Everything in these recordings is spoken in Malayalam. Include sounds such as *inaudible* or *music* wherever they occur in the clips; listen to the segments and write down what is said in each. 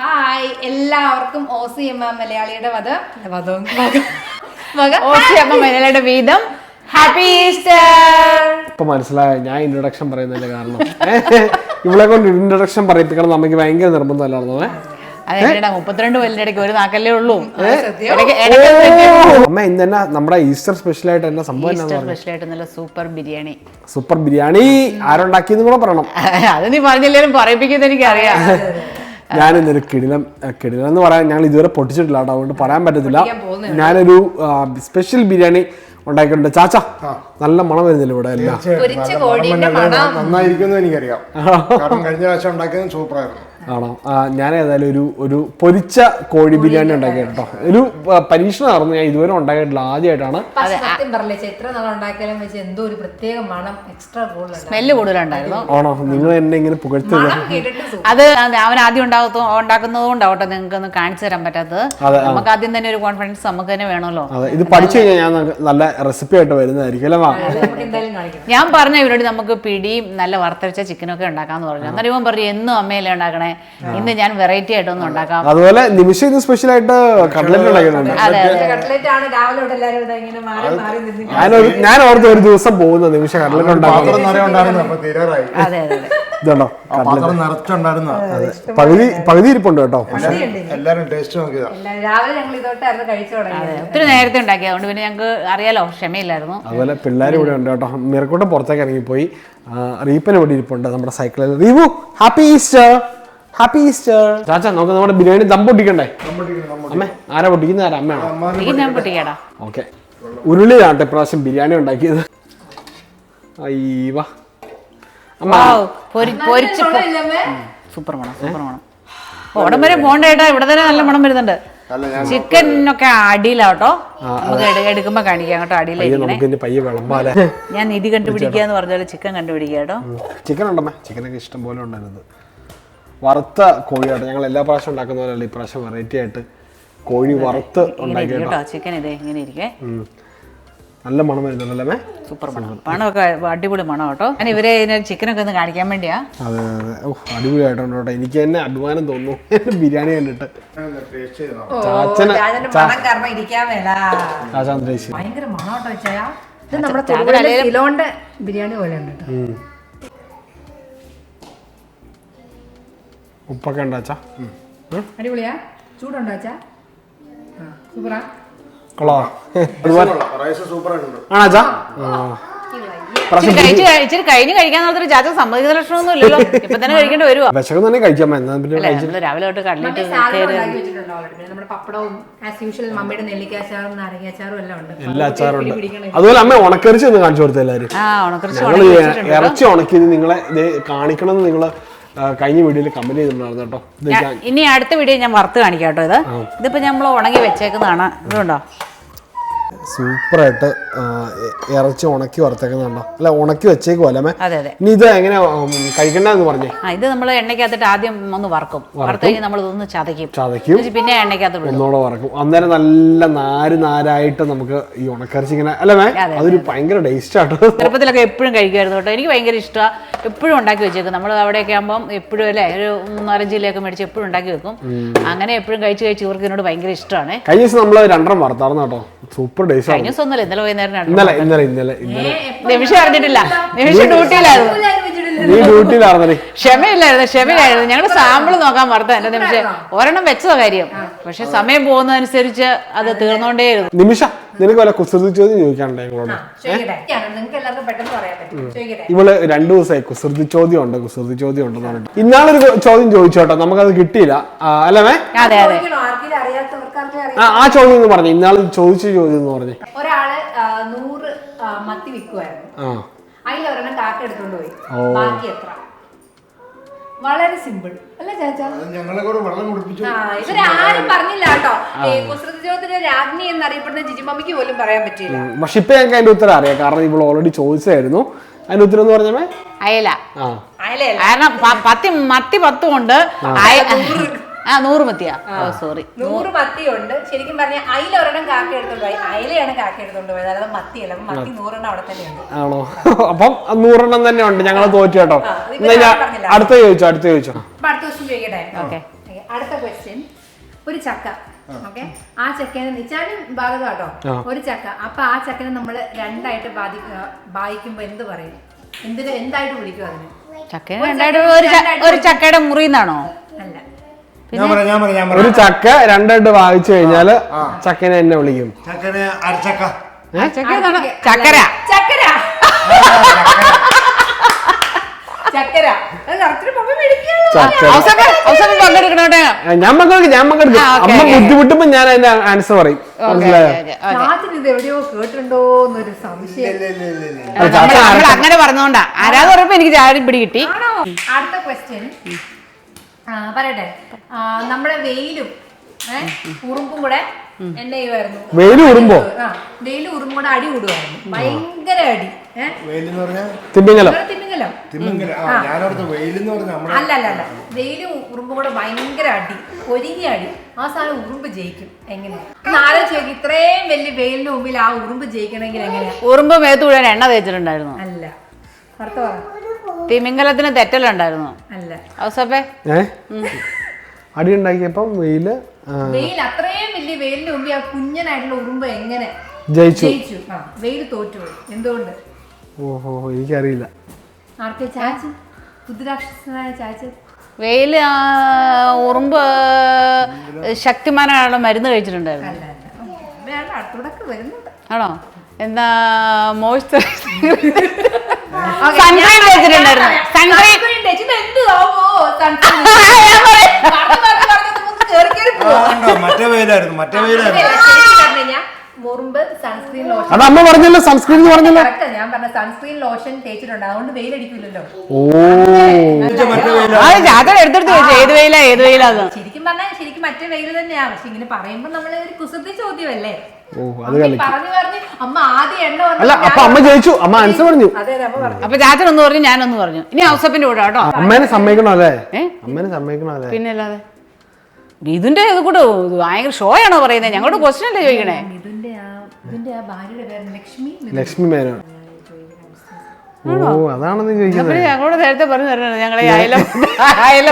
ഹായ് എല്ലാവർക്കും ഒ സി എം മലയാളിയുടെ വധം. വധം. ഓസി അമ്മ മലയാളിയുടെ വീതം. ഹാപ്പി ഈസ്റ്റർ ഇപ്പൊ മനസ്സിലായ? ഞാൻ ഇൻട്രൊഡക്ഷൻ പറയുന്നതിന്റെ കാരണം. ഇവളെ കൊണ്ട് ഇൻട്രൊഡക്ഷൻ പറയിപ്പിക്കണം നമുക്ക് ഭയങ്കര നിർബന്ധമല്ലായിരുന്നു? മുപ്പത്തിരണ്ട് കൊല്ലിന്റെ ഇടയ്ക്ക് ഒരു നാക്കല്ലേ ഉള്ളൂ. അമ്മ ഇന്ന് തന്നെ നമ്മുടെ ഈസ്റ്റർ സ്പെഷ്യൽ ആയിട്ട് എന്നാ സംഭവം സ്പെഷ്യൽ ആയിട്ട് നല്ല സൂപ്പർ ബിരിയാണി. സൂപ്പർ ബിരിയാണി ആരുണ്ടാക്കിയെന്ന് കൂടെ പറയണം. അത് നീ പറഞ്ഞില്ലേലും പറയിപ്പിക്കുന്നത് എനിക്കറിയാം. ഞാൻ ഇന്നൊരു കിടിലം കിടിലം എന്ന് പറയാൻ ഞങ്ങൾ ഇതുവരെ പൊട്ടിച്ചിട്ടില്ല കേട്ടോ. അതുകൊണ്ട് പറയാൻ പറ്റത്തില്ല. ഞാനൊരു സ്പെഷ്യൽ ബിരിയാണി ഉണ്ടാക്കിയിട്ടുണ്ട്. ചാച്ച നല്ല മണം വരുന്നില്ല ഇവിടെ എല്ലാം. പൊരിച്ച കോഴിയുടെ മണം നന്നായിരിക്കുമെന്ന് എനിക്കറിയാം. *laughs* കാരണം കഴിഞ്ഞ പ്രാവശ്യം ഉണ്ടാക്കിയത് സൂപ്പറായിരുന്നു ആണോ? ആ, ഞാൻ ഏതായാലും ഒരു ഒരു പൊരിച്ച കോഴി ബിരിയാണി ഉണ്ടാക്കി കേട്ടോ. ഒരു പരീക്ഷണം പരീക്ഷണമായിരുന്നു ഞാൻ ഇതുവരെ ഉണ്ടാക്കിയിട്ടില്ല. ആദ്യമായിട്ടാണ്. സത്യം പറയില്ലേ ചേ, എത്ര നാൾ ഉണ്ടാക്കിയാലും വെച്ച് എന്തോ ഒരു പ്രത്യേക മണം എക്സ്ട്രാ സ്മെല്ല് കൂടുതലുണ്ടായിരുന്നു. ആണോ? നിങ്ങൾ എന്നെ ഇങ്ങനെ പുകഴ്ത്തത് അത് അവൻ ആദ്യം ഉണ്ടാകത്തോ ഉണ്ടാക്കുന്നത് കൊണ്ടാവട്ടെ നിങ്ങൾക്ക് ഒന്ന് കാണിച്ചു തരാൻ പറ്റാത്തത്. നമുക്ക് ആദ്യം തന്നെ ഒരു കോൺഫിഡൻസ് നമുക്ക് തന്നെ വേണമല്ലോ. അതെ ഇത് പഠിച്ചു കഴിഞ്ഞാൽ ഞാൻ നല്ല റെസിപ്പി ആയിട്ട് വരുന്നതായിരിക്കും അല്ലേ നമുക്ക് എന്തായാലും കാണിക്കണം ഞാൻ പറഞ്ഞ ഇവരോട് നമുക്ക് പിടിയും നല്ല വറുത്തരച്ച ചിക്കനൊക്കെ ഉണ്ടാക്കാന്ന് പറഞ്ഞു. അന്നേരം ഇവൻ പറഞ്ഞു എന്നും അമ്മയല്ലേ ഉണ്ടാക്കണേ? ഇന്ന് ഞാൻ വെറൈറ്റി ആയിട്ടൊന്നും ഉണ്ടാക്കാം. അതുപോലെ നിമിഷം ഇത് സ്പെഷ്യൽ ആയിട്ട് കട്ട്ലറ്റ് ഞാനൊരു ഞാൻ ഓർത്ത് ഒരു ദിവസം പോകുന്ന നിമിഷം കട്ട്ലറ്റ് ഉണ്ടാക്കുന്നുണ്ടോ പകുതി പകുതി ഇരിപ്പുണ്ട് കേട്ടോ. ഒത്തിരി നേരത്തെ ഉണ്ടാക്കി. അതുകൊണ്ട് പിന്നെ ഞങ്ങൾക്ക് അറിയാലോ ക്ഷമയില്ലായിരുന്നു. അതുപോലെ പിള്ളേർ ഇവിടെ ഉണ്ട് കേട്ടോ. മിറക്കൂട്ടം പുറത്തേക്ക് ഇറങ്ങിപ്പോയി. റീപ്പൻ ഇവിടെ ഇരിപ്പുണ്ട് നമ്മുടെ സൈക്കിളിൽ. Reevu happy Easter. Happy Easter ചാച്ചാ നമുക്ക് നമ്മുടെ ബിരിയാണി ദം പൊട്ടിക്കണ്ടേ? അമ്മേ ആരാ പൊട്ടിക്കുന്ന ആരാ അമ്മയാണോ? ഞാൻ പൊട്ടിക്കാടാ. ഓക്കെ. ഉരുളിയിലാണ് ഇപ്രാവശ്യം ബിരിയാണി ഉണ്ടാക്കിയത്. അയ്യവാ. അമ്മ. വാവ്, പൊരി- പൊരിച്ച് പൊ- സൂപ്പർ മണം സൂപ്പർ മണം. ഓടം വരെ ഇവിടെ തന്നെ നല്ല മണം വരുന്നുണ്ട്. ചിക്കൻ ഒക്കെ അടിയിലാട്ടോ നമുക്ക് എടു- എടുക്കുമ്പോ കാണിക്കാം കേട്ടോ പയ്യെ നമുക്ക് ഇനി പയ്യെ വിളമ്പാലേ. ഞാൻ നിധി കണ്ടുപിടിക്കുക എന്ന് ചിക്കൻ കണ്ടുപിടിക്കാട്ടോ ചിക്കൻ ഉണ്ടമ്മേ. ചിക്കനൊക്കെ ഇഷ്ടം പോലെ ഉണ്ടായിരുന്നത് വറുത്ത കോഴിയാട്ടോ ഞങ്ങൾ എല്ലാ പ്രാവശ്യം ഉണ്ടാക്കുന്ന പോലെയല്ല ഇപ്രാവശ്യം വെറൈറ്റി ആയിട്ട് കോഴി വറുത്ത് കേട്ടോ. കേട്ടോ. ചിക്കൻ ഇതേ ഇങ്ങനെ ഇരിക്കേ. നല്ല മണം വരുന്നുണ്ടല്ലേ സൂപ്പർ മണം. മണമൊക്കെ അടിപൊളി മണം കേട്ടോ. ഞാൻ ഇവരെ ചിക്കനൊക്കെ ഒന്ന് കാണിക്കാൻ വേണ്ടിയാ. അതെ അതെ. അടിപൊളിയായിട്ടുണ്ട് കേട്ടോ. എനിക്ക് തന്നെ അഭിമാനം തോന്നുന്നു. *laughs* ബിരിയാണി കണ്ടിട്ട്. ഭയങ്കര മണം കാരണം ഇരിക്കാൻ മേല. ആശാന്തരേശി ഭയങ്കര മണോട്ടോ ഇത് നമ്മുടെ തൊടുപുഴയിലെ കിലോന്റെ ബിരിയാണി പോലെ ഉണ്ട് കേട്ടോ ഉപ്പൊക്കെ ഉണ്ടാച്ചാ? അടിപൊളിയാ? ചൂടുണ്ടോ അച്ഛാ? സൂപ്പറാ. കൊള്ളാ. ആണാച്ചാ ഇച്ചിരി കഴിഞ്ഞ് കഴിക്കാൻ ചാച്ച സമ്മതിക്കുന്ന ലക്ഷണമൊന്നും ഇല്ലല്ലോ ഇപ്പൊ തന്നെ കഴിക്കേണ്ടി വരുവാ. *laughs* വിശകം തന്നെ എന്നാ പിന്നെ രാവിലെ തൊട്ട് എല്ലാം അച്ചാറും ഉണ്ട്. അതുപോലെ അമ്മ ഉണക്കറിച്ച് ഒന്ന് കാണിച്ചു കൊടുത്തു എല്ലാവരും. ഉണക്കി ഇറച്ചി ഉണക്കിയത് നിങ്ങളെ കാണിക്കണം കാണിക്കണമെന്ന് നിങ്ങൾ കഴിഞ്ഞ വീഡിയോയിൽ കമന്റ് ചെയ്തിട്ടുണ്ടായിരുന്നു കേട്ടോ. ഇനി അടുത്ത വീഡിയോ ഞാൻ വറുത്ത് കാണിക്കാം കേട്ടോ ഇത്. ഇതിപ്പോ നമ്മൾ ഉണങ്ങി വെച്ചേക്കുന്നതാണ്. ഇതുണ്ടോ സൂപ്പറായിട്ട് ഇറച്ചി ഉണക്കി വറുത്തേക്കുന്നുണ്ടോ അല്ല ഉണക്കി വെച്ചേക്കും അല്ലേ ഇനി ഇത് എങ്ങനെ കഴിക്കണ്ടെന്ന് പറഞ്ഞേ? ഇത് നമ്മൾ എണ്ണയ്ക്കകത്തിട്ട് ആദ്യം ഒന്ന് വറക്കും. വറുത്ത് കഴിഞ്ഞ് നമ്മൾ ഇതൊന്ന് ചതയ്ക്കും. ചതയ്ക്കും. പിന്നെ എണ്ണയ്ക്കകത്ത് ഒന്നുകൂടെ വറക്കും. അന്നേരം നല്ല നാര് നാരായിട്ട് നമുക്ക് ഈ ഉണക്കറിച്ച് ഇങ്ങനെ അല്ലേ മേ അതൊരു ഭയങ്കര ടേസ്റ്റ് ആട്ടോ. ചെറുപ്പത്തിലൊക്കെ എപ്പോഴും കഴിക്കുമായിരുന്നു കേട്ടോ. എനിക്ക് ഭയങ്കര ഇഷ്ടമാണ് എപ്പോഴും ഉണ്ടാക്കി വെച്ചേക്കും. നമ്മൾ അവിടെയൊക്കെ ആകുമ്പോൾ എപ്പോഴും അല്ലേ ഒരു മൂന്നാലഞ്ച് കിലോയൊക്കെ മേടിച്ച് എപ്പോഴും ഉണ്ടാക്കി വെക്കും. അങ്ങനെ എപ്പോഴും കഴിച്ച് കഴിച്ച് ഇവർക്ക് എന്നോട് ഭയങ്കര ഇഷ്ടമാണ് കഴിഞ്ഞ ദിവസം നമ്മൾ രണ്ടെണ്ണം വറുത്താർന്നു കേട്ടോ. സൂപ്പർ ടേസ്റ്റ് ആണ് കഴിഞ്ഞ ദിവസം ഒന്നുമില്ല ഇന്നലെ വൈകുന്നേരം. ഇന്നലെ ഇന്നലെ ഇന്നലെ ഇന്നലെ. നിമിഷം അറിഞ്ഞിട്ടില്ല. നിമിഷം ഡ്യൂട്ടിയിലായിരുന്നു. നീ ഡ്യൂട്ടിയിലായിരുന്നു ക്ഷമയില്ലായിരുന്നു ക്ഷമയിലായിരുന്നു ഞങ്ങൾ സാമ്പിൾ നോക്കാൻ മറത്ത എന്റെ നിമിഷം ഒരെണ്ണം വെച്ചതോ കാര്യം. പക്ഷെ സമയം പോകുന്നതനുസരിച്ച് അത്. തീർന്നോണ്ടേയിരുന്നു. നിമിഷ നിനക്ക് വല്ല കുസൃതി ചോദ്യം ചോദിക്കാനുണ്ടോ ഞങ്ങളോട് ചോദിക്കട്ടെ. നിങ്ങൾക്ക് എല്ലാവർക്കും പെട്ടെന്ന് പറയാൻ പറ്റും. ചോദിക്കട്ടെ. ഇവൾ രണ്ടു ദിവസമായി കുസൃതി ചോദ്യം ഉണ്ട് കുസൃതി ചോദ്യം ഉണ്ടെന്ന് പറഞ്ഞിട്ട്. ഇന്നാളൊരു ചോദ്യം ചോദിച്ചോട്ടെ നമുക്കത് കിട്ടിയില്ല. അല്ലേ ആ ചോദ്യം എന്ന് പറഞ്ഞു. ഇന്നാൾ ചോദിച്ച ചോദ്യം എന്ന് പറഞ്ഞു. ഒരാൾ ആ, നൂറ് മത്തി വിൽക്കുമായിരുന്നു ആ. അതിൽ ഒരെണ്ണം കാക്ക എടുത്തോണ്ട് പോയി. ബാക്കി എത്ര? വളരെ സിമ്പിൾ. അല്ലേ ചാച്ചാ? അത് ഞങ്ങളെ കൂടെ വെള്ളം കുടിപ്പിച്ചു. ആ ഇവരാരും പറഞ്ഞില്ല കേട്ടോ. ഈ കുസൃതി ചോദ്യത്തിന്റെ രാജ്ഞി എന്നറിയപ്പെടുന്ന ജിജിമമ്മിക്ക് പോലും പറയാൻ പറ്റില്ല. പക്ഷെ ഇപ്പൊ ഞങ്ങൾക്ക് അതിന്റെ ഉത്തരം അറിയാം. കാരണം ഇവൾ ഓൾറെഡി ചോദിച്ചായിരുന്നു അതിന്റെ ഉത്തരം എന്ന് പറഞ്ഞേ അയല. കാരണം പത്തി മത്തി പത്തും ഉണ്ട് അയ- ആ നൂറ് മത്തിയാ. ഓ സോറി നൂറ് മത്തിയുണ്ട്. ശരിക്കും പറഞ്ഞ അയില ഒരെണ്ണം കാക്ക എടുത്തോണ്ട് പോയി അയിലയാണ് കാക്ക എടുത്തോണ്ട് പോയത് അതായത് മത്തിയല്ല. അപ്പൊ മത്തി നൂറെണ്ണം അവിടെ തന്നെ ഉണ്ട്. ആണോ? അപ്പം നൂറെണ്ണം തന്നെ ഉണ്ട്. ഞങ്ങൾ തോറ്റു കേട്ടോ. അടുത്ത ചോദിച്ചോ അടുത്ത ചോദിച്ചോ? അപ്പൊ അടുത്ത ദിവസം ചോദിക്കട്ടെ? ഓക്കെ. അടുത്ത ക്വസ്റ്റ്യൻ ഒരു ചക്ക. ഓക്കെ. ആ ചക്കനെ നിച്ചാലും ഭാഗം കേട്ടോ. ഒരു ചക്ക. അപ്പൊ ആ ചക്കനെ നമ്മൾ രണ്ടായിട്ട് ബാധി ബാധിക്കുമ്പോ എന്ത് പറയും? എന്തിന് എന്തായിട്ട് വിളിക്കും അതിന്? ചക്ക രണ്ടായിട്ട് ഒരു ച- രണ്ടായിട്ട് ഒരു ചക്കയുടെ മുറിന്നാണോ? അല്ല. ഞാൻ പറയാം ഞാൻ പറയാം ഞാൻ ഒരു പറയാം. ചക്ക രണ്ടായിട്ട് വായിച്ചു കഴിഞ്ഞാൽ ചക്കനെ എന്നെ വിളിക്കും. ചക്കന് അരച്ചക്ക? ചക്കര. ചക്കര. ചക്കര. അത് കറക്റ്റ് പപ്പ മേടിക്കാലോ ചക്കര. അവസരം അവസരം പങ്കെടുക്കണോട്ടെ ആ, ഞാൻ മക്കൾക്ക് ഞാൻ ആ, ഓക്കേ, അമ്മ. ബുദ്ധിമുട്ടുമ്പോ ഞാൻ അതിന്റെ ആൻസർ പറയും. മനസ്സിലായോ? ഇത് എവിടെയോ കേട്ടിട്ടുണ്ടോ എന്നൊരു സംശയം. ഇല്ല ഇല്ല ഇല്ല ഇല്ല അങ്ങനെ പറഞ്ഞോണ്ടാ. ആരാന്ന് പറയുമ്പോ എനിക്ക് ചാടി പിടി കിട്ടി. ആണോ? അടുത്ത ക്വസ്റ്റ്യൻ പറയട്ടെ. നമ്മുടെ വെയിലും ഉറുമ്പും കൂടെ എന്നെ ചെയ്യുമായിരുന്നു വെയിലും ഉറുമ്പോ? ആ വെയിലും ഉറുമ്പും കൂടെ അടി കൂടുമായിരുന്നു. ഭയങ്കര അടി തിമ്മിങ്ങലം നമ്മുടെ അല്ല അല്ല അല്ല വെയിലും ഉറുമ്പും കൂടെ ഭയങ്കര അടി ഒരുങ്ങി അടി. ആ സാധനം ഉറുമ്പ് ജയിക്കും. എങ്ങനെയാ? ഒന്ന് ആലോചിച്ച് നോക്കി. ഇത്രയും വലിയ വെയിലിന് മുമ്പിൽ ആ ഉറുമ്പ് ജയിക്കണമെങ്കിൽ എങ്ങനെയാ? ഉറുമ്പ് മേത്ത് കൂടെ എണ്ണ തേച്ചിട്ടുണ്ടായിരുന്നു. അല്ല. പറ. തിമിംഗലത്തിന് തെറ്റലുണ്ടായിരുന്നു. അല്ല. ഔസപ്പേ അടി ഉണ്ടാക്കിയപ്പം വെയിൽ വെയിൽ അത്രയും വലിയ വെയിലിന്റെ മുമ്പ് ആ കുഞ്ഞനായിട്ടുള്ള ഉറുമ്പ് എങ്ങനെ ജയിച്ചു. ജയിച്ചു. ആ വെയിൽ തോറ്റുപോയി. എന്തുകൊണ്ട്? ഓഹോ എനിക്കറിയില്ല. ആർക്കെ ചാച്ചു പുതുരാക്ഷസനായ ചാച്ചു വെയിൽ ഉറുമ്പ് ശക്തിമാനായുള്ള മരുന്ന് കഴിച്ചിട്ടുണ്ടായിരുന്നു. അല്ല അല്ല. വേണ്ട അടുത്തൂടൊക്കെ വരുന്നുണ്ട്. ആണോ? എന്താ മോയ്സ്ചറൈസർ? പറയാം, വെച്ചിട്ടുണ്ടായിരുന്നു. പോവാം. മറ്റേ വെയിലായിരുന്നു മറ്റേ വെയിലായിരുന്നു അതല്ല, ശരിക്കും പറഞ്ഞു കഴിഞ്ഞാ മുറുമ്പ് സൺസ്ക്രീൻ ലോഷൻ അത് അമ്മ പറഞ്ഞല്ലോ സൺസ്ക്രീൻ എന്ന് പറഞ്ഞല്ലോ. കറക്റ്റ് ഞാൻ പറഞ്ഞ സൺസ്ക്രീൻ ലോഷൻ തേച്ചിട്ടുണ്ട്. അതുകൊണ്ട് വെയിലടിക്കില്ലല്ലോ ഓ. അത് എടുത്തെടുത്ത് ഏത് വെയിലാ ഏത് വെയിലാന്ന് ശരിക്കും പറഞ്ഞാൽ ശരിക്കും മറ്റേ വെയിൽ തന്നെയാ. പക്ഷെ ഇങ്ങനെ പറയുമ്പോ നമ്മൾ ഒരു കുസൃതി ചോദ്യമല്ലേ? ഓ അത് അമ്മ ഈ കളിക്കും. പറഞ്ഞു പറഞ്ഞ് അമ്മ ആദ്യം എണ്ണ വന്നപ്പോ അല്ല അപ്പൊ ഞാൻ- അമ്മ ജയിച്ചു. അമ്മ ആൻസർ പറഞ്ഞു. അതെ അതെ, അമ്മ പറഞ്ഞു. അപ്പൊ ചാച്ചൻ ഒന്ന് പറഞ്ഞു ഞാനൊന്ന് പറഞ്ഞു. ഇനി ഔസപ്പിന്റെ കൂടെ കേട്ടോ. അമ്മേനെ സമ്മതിക്കണോ അല്ലേ? ഏ? അമ്മേനെ സമ്മതിക്കണോ അല്ലേ? പിന്നെ അല്ലാതെ ഇതിന്റെ ഇത് കൂടെ ഇത് ഭയങ്കര ഷോ ആണോ പറയുന്നത് ഞങ്ങളുടെ ക്വസ്റ്റ്യൻ അല്ലേ ചോദിക്കണേ? ഇതിന്റെ ആ ഇതിന്റെ ആ ഭാര്യയുടെ പേര് ലക്ഷ്മി ലക്ഷ്മി മേനോൻ. ഓ അതാണെന്ന് ചോദിക്കുന്നത്. ഞങ്ങളോട് നേരത്തെ പറഞ്ഞു തരണം ഞങ്ങളെ അയല അയല.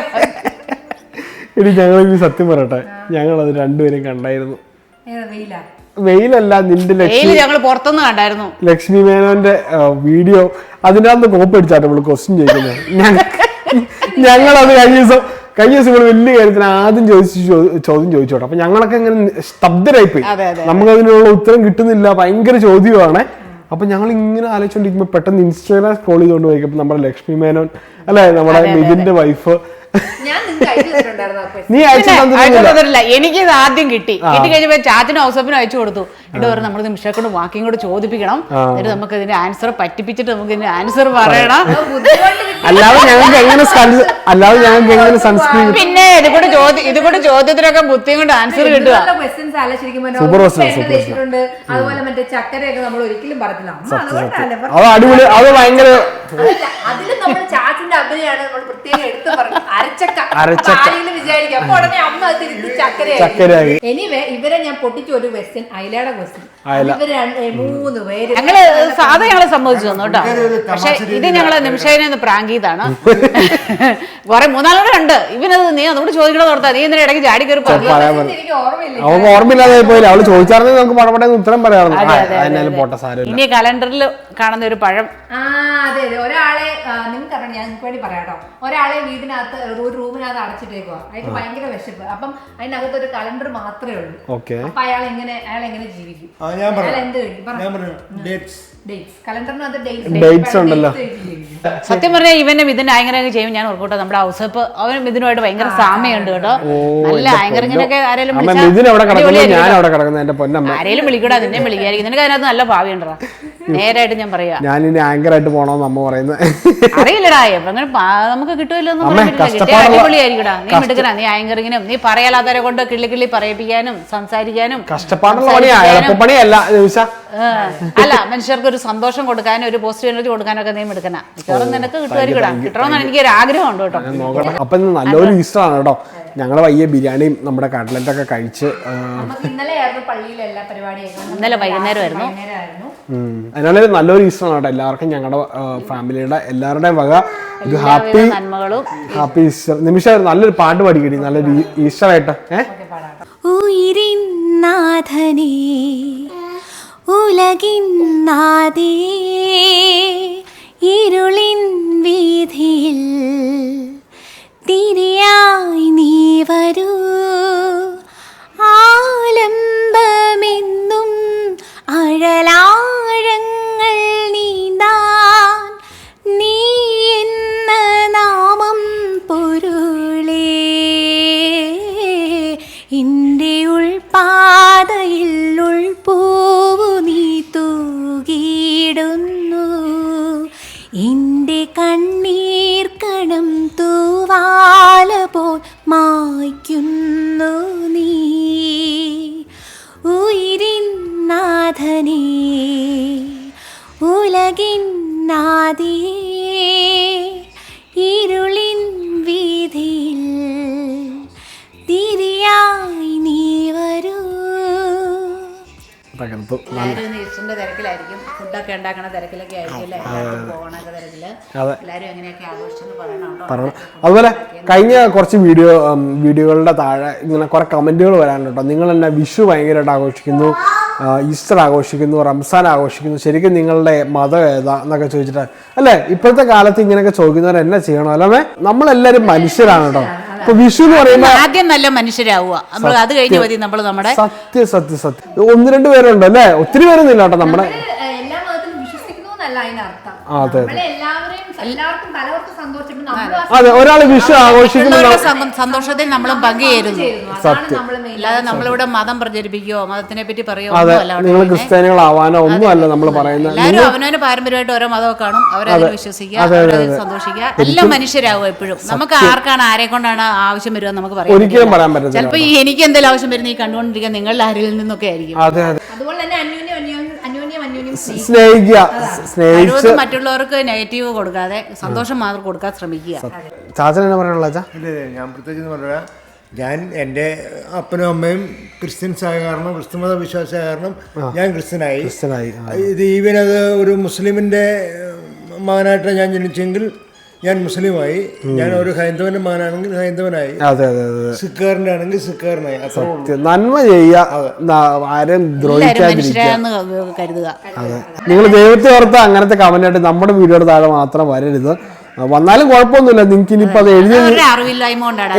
ഇനി ഞങ്ങൾ ഇനി സത്യം പറയട്ടെ. ഞങ്ങൾ അത് രണ്ടുപേരും കണ്ടായിരുന്നു വെയിലല്ല നിന്റെ ലക്ഷ്മി ഞങ്ങൾ പുറത്തുനിന്ന് കണ്ടായിരുന്നു. ലക്ഷ്മി മേനോന്റെ വീഡിയോ. അതിനകത്ത് കോപ്പ് അടിച്ചാട്ട് നമ്മൾ ക്വസ്റ്റ്യൻ ചോദിക്കുന്നത്. ഞങ്ങൾ അത് കഴിഞ്ഞ ദിവസം കഴിഞ്ഞ ദിവസം ഇവിടെ വലിയ കാര്യത്തിന് ആദ്യം ചോദിച്ചു ചോദ്യം ചോദിച്ചോട്ടെ. അപ്പൊ ഞങ്ങളൊക്കെ ഇങ്ങനെ സ്തബ്ധരായിപ്പോയി. പോയി. നമുക്ക് അതിനുള്ള ഉത്തരം കിട്ടുന്നില്ല. ഭയങ്കര ചോദ്യമാണ്. അപ്പൊ ഞങ്ങൾ ഇങ്ങനെ ആലോചിച്ചോണ്ടിരിക്കുമ്പോ പെട്ടെന്ന് ഇൻസ്റ്റാഗ്രാം സ്ക്രോൾ ചെയ്തുകൊണ്ട് പോയിക്കപ്പോ നമ്മുടെ ലക്ഷ്മി മേനോൻ അല്ലെ? നമ്മുടെ മിഥിന്റെ വൈഫ് നീ അയച്ചില്ല എനിക്ക് ഇത് ആദ്യം കിട്ടി. കിട്ടി കഴിഞ്ഞപ്പോ ചാച്ചനും ഔസപ്പിനും അയച്ചു കൊടുത്തു. ഇവിടെ ഒരു നമ്മൾ നിമിഷം കൊണ്ട് വാക്കിയും കൂടെ ചോദിപ്പിക്കണം. എന്നിട്ട് നമുക്ക് ഇതിന്റെ ആൻസർ പറ്റിപ്പിച്ചിട്ട് നമുക്ക് ഇതിന്റെ ആൻസർ പറയണം. അല്ലാതെ ഞങ്ങൾക്ക് എങ്ങനെ അല്ലാതെ ഞങ്ങൾക്ക് എങ്ങനെ സൺസ്ക്രീൻ പിന്നെ ഇത് കൂടെ ചോദ്യം ഇത് കൂടെ ചോദ്യത്തിനൊക്കെ ബുദ്ധിയും കൊണ്ട് ആൻസർ കിട്ടുക. തേച്ചിട്ടുണ്ട്. അതുപോലെ മറ്റേ ചക്കരയൊക്കെ നമ്മൾ ഒരിക്കലും പറഞ്ഞില്ല. അത് അടിപൊളി അത് ഭയങ്കര അതിൽ നമ്മൾ ചാച്ചിന്റെ അഭിനയാണ് നമ്മൾ പ്രത്യേകം എടുത്ത് പറഞ്ഞു അരച്ചക്ക. അരച്ചക്ക. അപ്പൊ ആരെങ്കിലും വിചാരിക്കും. അപ്പൊ ഉടനെ അമ്മ അത് ചക്കരയായി. എനിവേ ഇവരെ ഞാൻ പൊട്ടിച്ചു ഒരു ക്വസ്റ്റ്യൻ അയലയുടെ ക്വസ്റ്റ്യൻ. ഇവർ മൂന്ന് പേര്. ഞങ്ങൾ സാധാ ഞങ്ങളെ സമ്മതിച്ചു തന്നു കേട്ടോ. പക്ഷെ ഇത് ഞങ്ങളെ നിമിഷേനെ ഒന്ന് പ്രാങ്ക് ചെയ്താണ് *laughs* കുറെ മൂന്നാളുടെ ഉണ്ട്. ഇവനത് നീ അതുകൊണ്ട് ചോദിക്കണമെന്ന് ഓർത്താ. നീ ഇന്നലെ ഇടയ്ക്ക് ചാടി കയറി എനിക്ക് ഓർമ്മയില്ല. അവൾക്ക് ഓർമ്മയില്ലാതെ പോയില്ല? അവൾ ചോദിച്ചായിരുന്നെങ്കിൽ നമുക്ക് പടപടെ ഉത്തരം പറയാറുണ്ട് ഇനി കലണ്ടറിൽ കാണുന്ന ഒരു പഴം. ആ അതെ അതെ. ഒരാളെ നിങ്ങൾക്ക് അറിയാം ഞാൻ നിങ്ങൾക്ക് വേണ്ടി പറയാം കേട്ടോ. ഒരാളെ വീടിനകത്ത് ഒരു റൂമിനകത്ത് അടച്ചിട്ടേക്കുക അയാൾക്ക് ഭയങ്കര വിശപ്പ്. അപ്പം അതിനകത്ത് ഒരു കലണ്ടർ മാത്രമേ ഉള്ളൂ. ഓക്കെ. അപ്പൊ അയാൾ എങ്ങനെ അയാൾ എങ്ങനെ ജീവിക്കും? അയാൾ എന്ത് ഡേറ്റ്സ് ഡേറ്റ്സ് കലണ്ടറിനകത്ത് ഡേറ്റ്സ് ഉണ്ടല്ലോ. സത്യം പറഞ്ഞാൽ ഇവന്റെ മിഥുൻ ആങ്കറിംഗ് ചെയ്യും. ഞാൻ ഓർക്കൂട്ടോ നമ്മുടെ ഔസപ്പ് അവൻ മിഥുനുമായിട്ട് ഭയങ്കര സാമ്യമുണ്ട് കേട്ടോ. നല്ല ആങ്കറിങ്ങിനൊക്കെ ആരെങ്കിലും അമ്മ വിളിച്ചാ മിഥുൻ അവിടെ കിടക്കുന്നു ഞാൻ അവിടെ കിടക്കുന്നു പൊന്നമ്മ. ആരെങ്കിലും വിളിക്കൂടാ നിന്നെ വിളിക്കായിരിക്കും. നിനക്ക് അതിനകത്ത് നല്ല ഭാവിയുണ്ടോ? നേരായിട്ട് ഞാൻ പറയാ. ഞാൻ ഇനി ആങ്കർ ആയിട്ട് പോണോന്ന് അമ്മ പറയുന്നത്. അറിയില്ലടാ പാ- നമുക്ക് കിട്ടുമല്ലോ അടിപൊളിയായിരിക്കടാ. നീ മിടുക്കനാ നീ ആങ്കറിങ്ങിനും നീ പറയാലാത്തവരെ കൊണ്ട് കിള്ളി കിള്ളി പറയിപ്പിക്കാനും സംസാരിക്കാനും കഷ്ടപ്പാടുള്ള പണിയാ എളുപ്പപ്പണിയല്ല ചോദിച്ചാ അല്ല മനുഷ്യർക്ക് ഒരു സന്തോഷം കൊടുക്കാനും ഒരു പോസിറ്റീവ് എനർജി കൊടുക്കാനൊക്കെ നീ എടുക്കണ മിക്കവാറും നിനക്ക് കിട്ടുമായിരിക്കും കേട്ടോ. കിട്ടണമെന്നാണ് എനിക്ക് ഒരു ആഗ്രഹമുണ്ട് കേട്ടോ. ഞാൻ അപ്പൊ നല്ലൊരു ഈസ്റ്റർ ആണ് കേട്ടോ. ഞങ്ങൾ വയ്യ ബിരിയാണിയും നമ്മുടെ കട്ട്ലറ്റ് ഒക്കെ കഴിച്ച് ഇന്നലെ വൈകുന്നേരമായിരുന്നു. അതിനാണ് നല്ലൊരു ഈസ്റ്റർ ആണ് കേട്ടോ എല്ലാവർക്കും ഞങ്ങളുടെ ഫാമിലിയുടെ എല്ലാവരുടെയും വക. ഒരു ഹാപ്പി ഹാപ്പി ഈസ്റ്റർ. നിമിഷം നല്ലൊരു പാട്ട് പാടിക്കടി. നല്ലൊരു ഈസ്റ്റർ ആയിട്ട്. ഏഹ് ഉയിരിൻ നാഥനേ ഉലകിൻ നാദേ ഇരുളിൻ വീതിയിൽ തിരിയായി നീ വരൂ. ഉണ്ടാക്കണ തിരക്കിലൊക്കെ ആയിരിക്കും എല്ലാവരും എങ്ങനെയൊക്കെ ആഘോഷിച്ചെന്ന് പറയണം? അതുപോലെ കഴിഞ്ഞ കുറച്ച് വീഡിയോ വീഡിയോകളുടെ താഴെ ഇങ്ങനെ കുറെ കമന്റുകൾ വരാനുണ്ട് കേട്ടോ. നിങ്ങൾ എന്നെ വിഷു ഭയങ്കരമായിട്ട് ആഘോഷിക്കുന്നു ഈസ്റ്റർ ആഘോഷിക്കുന്നു റംസാൻ ആഘോഷിക്കുന്നു. ശരിക്കും നിങ്ങളുടെ മതം ഏതാ എന്നൊക്കെ ചോദിച്ചിട്ട് അല്ലേ? ഇപ്പോഴത്തെ കാലത്ത് ഇങ്ങനെയൊക്കെ ചോദിക്കുന്നവർ എന്നെ ചെയ്യണോ. അല്ലേ നമ്മളെല്ലാരും മനുഷ്യരാണ് കേട്ടോ. ഇപ്പൊ വിഷു എന്ന് പറയുമ്പോൾ ആദ്യം നല്ല മനുഷ്യരാവുക. നമ്മൾ അത് കഴിഞ്ഞ് മതി നമ്മൾ നമ്മുടെ സത്യം സത്യം സത്യം. ഒന്ന് രണ്ട് പേരുണ്ട് അല്ലേ ഒത്തിരി പേരൊന്നും ഇല്ല കേട്ടോ നമ്മുടെ അതെ ഒരാൾ വിഷു ആഘോഷിക്കുന്നു മറ്റുള്ളവരുടെ സന്തോ- സന്തോഷത്തിൽ നമ്മൾ പങ്കുചേരുന്നു. ചെയ്യുന്നു. അതാണ് നമ്മൾ മെയിൻ അല്ലാതെ നമ്മളിവിടെ മതം പ്രചരിപ്പിക്കുകയോ മതത്തിനെ പറ്റി പറയുകയോ അതെ ഒന്നുമല്ല നിങ്ങൾ ക്രിസ്ത്യാനികളാവാനോ ഒന്നും അല്ല നമ്മൾ പറയുന്നത്. എല്ലാവരും അവനവന് പാരമ്പര്യമായിട്ട് ഓരോ മതമൊക്കെ കാണും. അവരതിൽ വിശ്വസിക്കുക അവരതിൽ സന്തോഷിക്കുക. എല്ലാ മനുഷ്യരാകും എപ്പോഴും. നമുക്ക് ആർക്കാണ് ആരെ കൊണ്ടാണ് ആവശ്യം വരിക നമുക്ക് പറയാം ഒരിക്കലും പറയാൻ പറ്റില്ല ചിലപ്പോൾ ഈ എനിക്ക് എന്തെങ്കിലും ആവശ്യം വരുന്ന ഈ കണ്ടുകൊണ്ടിരിക്കുക നിങ്ങളുടെ ആരിൽ നിന്നൊക്കെ ആയിരിക്കും. അതെ അതെ. അതുപോലെ തന്നെ അന്യോന്യം അന്യോന്യം അന്യോന്യം അന്യോന്യം സ്നേഹിക്കുക. സ്നേഹിച്ച് മറ്റുള്ളവർക്ക് നെഗറ്റീവ് കൊടുക്കാതെ സന്തോഷം മാത്രം കൊടുക്കാൻ ശ്രമിക്കുക. ചാച്ചൻ എന്നാ പറയാനുള്ള ചാ? ഇല്ല ഇല്ല, ഞാൻ പ്രത്യേകിച്ച് എന്ന് ഞാൻ എന്റെ അപ്പനും അമ്മയും ക്രിസ്ത്യൻസ് ആയ കാരണം ക്രിസ്തുമത വിശ്വാസമായ കാരണം ഞാൻ ക്രിസ്ത്യനായി. ക്രിസ്ത്യനായി ഇത് ഈവൻ അത് ഒരു മുസ്ലിമിന്റെ മകനായിട്ടാണ് ഞാൻ ജനിച്ചെങ്കിൽ ഞാൻ മുസ്ലിമായി. ഞാൻ ഒരു ഹൈന്ദവന്റെ മകനാണെങ്കിൽ ഹൈന്ദവനായി. അതെ അതെ അതെ സിക്കാറിന്റെ ആണെങ്കിൽ സിക്കാറിനായി അത്ര സത്യം. നന്മ ചെയ്യുക ആരും ദ്രോഹിക്കാതിരിക്കുക. അതെ. നിങ്ങൾ ദൈവത്തെ ഓർത്ത് അങ്ങനത്തെ കമന്റ് ആയിട്ട് നമ്മുടെ വീഡിയോയുടെ താഴെ മാത്രം വരരുത്. വന്നാലും കുഴപ്പമൊന്നുമില്ല. നിങ്ങൾക്ക് ഇനിയിപ്പോ അത് എഴുതി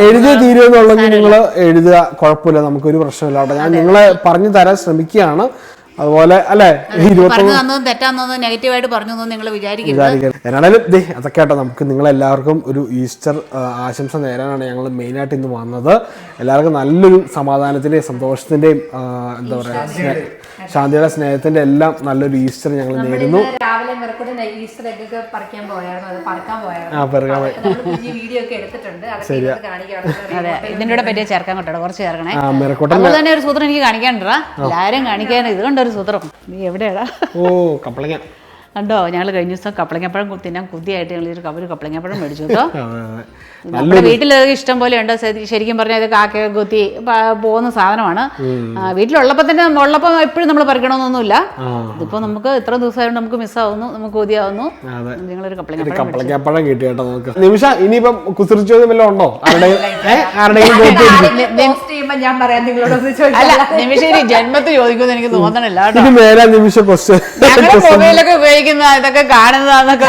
എഴുതിയ തീരുമെന്നുള്ളെങ്കിൽ നിങ്ങൾ എഴുതുക. കുഴപ്പമില്ല. നമുക്കൊരു പ്രശ്നമില്ല കേട്ടോ. ഞാൻ നിങ്ങളെ പറഞ്ഞു തരാൻ ശ്രമിക്കുകയാണ്. അതുപോലെ അല്ലെ? തെറ്റാന്നതും നെഗറ്റീവായിട്ട് പറഞ്ഞു നിങ്ങൾ വിചാരിക്കരുത്. ദേ അതൊക്കെ ആട്ടോ നമുക്ക് നിങ്ങൾ എല്ലാവർക്കും ഒരു ഈസ്റ്റർ ആശംസ നേരാനാണ് ഞങ്ങൾ മെയിനായിട്ട് ഇന്ന് വന്നത്. എല്ലാവർക്കും നല്ലൊരു സമാധാനത്തിന്റെയും സന്തോഷത്തിന്റെയും എന്താ പറയാ ശാന്തിയുടെ സ്നേഹത്തിന്റെ എല്ലാം നല്ലൊരു ഈസ്റ്റർ ഞങ്ങൾ നേരുന്നു. രാവിലെ ഈസ്റ്റർ പറിക്കാൻ പോയായിരുന്നു. അത് പറക്കാൻ പോയായിരുന്നു. വീഡിയോ ഒക്കെ എടുത്തിട്ടുണ്ട്. ഇതിന്റെ കൂടെ പറ്റിയ ചേർക്കാൻ കേട്ടോ കുറച്ച് ചേർക്കണേ. അതുപോലെ തന്നെ ഒരു സൂത്രം എനിക്ക് കാണിക്കാനുണ്ടാ എല്ലാരും കാണിക്കാൻ ഇത് കണ്ടൊരു സൂത്രം. നീ എവിടെയാടാ? ഓ കപ്പളങ്ങ. കണ്ടോ? ഞങ്ങൾ കഴിഞ്ഞ ദിവസം കപ്പളങ്ങപ്പഴം തിന്നാൻ കുതിയായിട്ട് ഞങ്ങൾ ഒരു കവര് കപ്പളങ്ങപ്പഴം മേടിച്ചു കേട്ടോ. നമ്മുടെ വീട്ടിൽ ഇഷ്ടം പോലെ ഉണ്ട്. ശരിക്കും പറഞ്ഞാൽ ഇത് കാക്ക കുത്തി പോകുന്ന സാധനമാണ്. വീട്ടിലുള്ളപ്പോ വീട്ടിലുള്ളപ്പോൾ തന്നെ ഉള്ളപ്പോൾ എപ്പോഴും നമ്മൾ പറിക്കണമെന്നൊന്നുമില്ല ഇതിപ്പോ ഇതിപ്പോൾ നമുക്ക് ഇത്ര ദിവസമായിട്ട് നമുക്ക് മിസ്സാവുന്നു നമുക്ക് കൊതിയാവുന്നു. നിങ്ങളൊരു ഒരു കപ്പളങ്ങപ്പഴം കിട്ടി കേട്ടോ നമുക്ക്. നിമിഷ ഇനിയിപ്പം കുസൃച്ചോദ്യം വല്ലതും ഉണ്ടോ? ഞാൻ പറയാം നിങ്ങളോട് നിമിഷം ജന്മത്തിൽ ചോദിക്കുമെന്ന് എനിക്ക് തോന്നണില്ല കേട്ടോ. നിമിഷ ഞങ്ങളുടെ ഉപയോഗിക്കുന്ന ഇതൊക്കെ കാണുന്നതാന്നൊക്കെ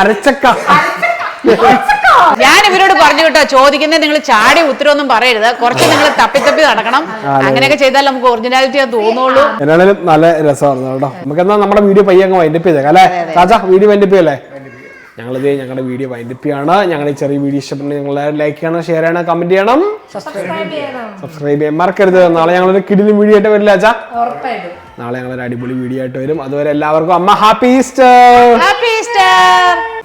അരച്ചക്ക. ഞാൻ ഇവരോട് പറഞ്ഞു കേട്ടോ ചോദിക്കുന്നത് നിങ്ങൾ ചാടി ഉത്തരവൊന്നും പറയരുത്. കുറച്ച് നിങ്ങൾ തപ്പി തപ്പി നടക്കണം. അങ്ങനെയൊക്കെ ചെയ്താൽ നമുക്ക് ഒറിജിനാലിറ്റി തോന്നുള്ളൂ. എന്നാലും നല്ല രസമാണ് കേട്ടോ. നമുക്ക് എന്നാ നമ്മുടെ വീഡിയോ പയ്യങ്ങ് വൈൻഡപ്പ് ചെയ്തേക്കാം അല്ലേ? രാജാ വീഡിയോ വൈൻഡപ്പ് ചെയ്യല്ലേ? ഞങ്ങളിത് ഞങ്ങളുടെ വീഡിയോ വൈൻഡപ്പ് ചെയ്യാണ്. ഞങ്ങളുടെ ഈ ചെറിയ വീഡിയോ ഇഷ്ടപ്പെട്ടെങ്കിൽ നിങ്ങൾ ലൈക്ക് ചെയ്യണം ഷെയർ ചെയ്യണം കമന്റ് ചെയ്യണം. സബ്സ്ക്രൈബ് ചെയ്യണം. സബ്സ്ക്രൈബ് ചെയ്യാൻ മറക്കരുത്. നാളെ ഞങ്ങളൊരു കിടിലും വീഡിയോ ആയിട്ട് വരില്ല അച്ഛാ. നാളെ ഞങ്ങളൊരു അടിപൊളി വീഡിയോ ആയിട്ട് വരും. അതുവരെ എല്ലാവർക്കും അമ്മ ഹാപ്പി ഈസ്റ്റർ ഹാപ്പി ഈസ്റ്റർ